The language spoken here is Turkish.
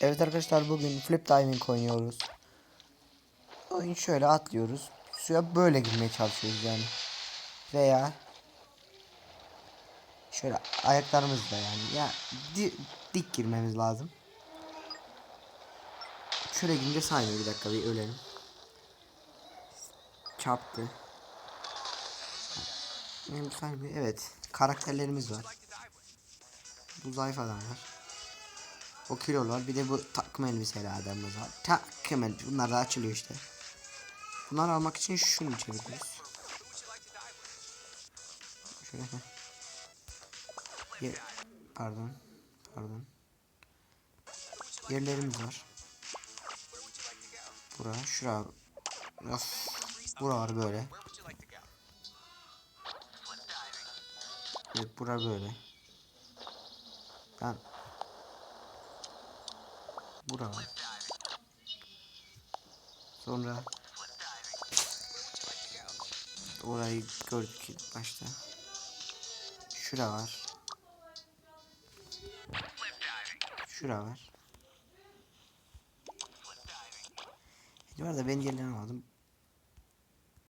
Evet arkadaşlar bugün flip diving oynuyoruz. Oyun şöyle atlıyoruz. Suya böyle girmeye çalışıyoruz yani. Veya şöyle ayaklarımızla yani ya di- dik girmemiz lazım. Şöyle girince saymıyor bir dakika bir ölelim. Çarptı. Benim saymıyor. Evet. Karakterlerimiz var. Bu zayıf adam var. O kilolar. Bir de bu takım elbiseli adamımız var. Takım elbise. Bunlar da açılıyor işte. Bunları almak için şunu çeviriyoruz. Şöyle. Ye pardon. Pardon. Yerlerimiz var. Bura, şura. Of. Bura var böyle. Evet, bura böyle. Ben Bura var. Sonra orayı gördük ilk başta. Şura var. Şura var. Bu arada ben yerlerini aldım.